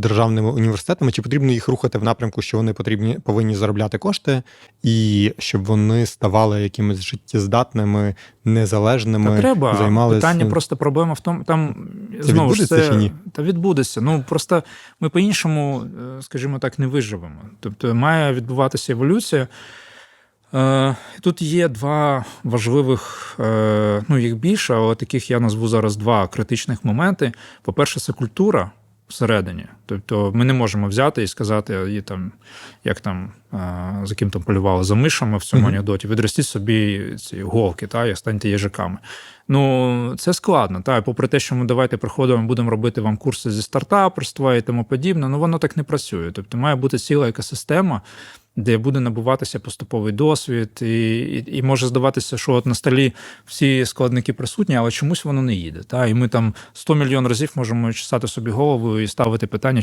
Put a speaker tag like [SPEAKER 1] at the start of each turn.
[SPEAKER 1] державними університетами, чи потрібно їх рухати в напрямку, що вони потрібні повинні заробляти кошти, і щоб вони ставали якимись життєздатними, незалежними,
[SPEAKER 2] Та треба.
[SPEAKER 1] займалися
[SPEAKER 2] Питання просто проблема в тому, там
[SPEAKER 1] Це
[SPEAKER 2] знову ж це
[SPEAKER 1] чи ні?
[SPEAKER 2] та відбудеться. Ну просто ми по-іншому, е, скажімо так, не виживемо. Тобто має відбуватися еволюція. Е, Тут є два важливих, е, ну їх більше, але таких я назву зараз два критичних моменти. По-перше, це культура всередині. Тобто ми не можемо взяти і сказати, і там, як там за ким там полювали за мишами в цьому анекдоті, відростіть собі ці голки, та, і станьте їжаками. Ну, це складно. Та, і попри те, що ми давайте приходимо, будемо робити вам курси зі стартаперства і тому подібне, ну воно так не працює. Тобто має бути ціла екосистема, де буде набуватися поступовий досвід, і, і, і може здаватися, що от на столі всі складники присутні, але чомусь воно не їде. Та? І ми там 100 мільйон разів можемо чесати собі голову і ставити питання,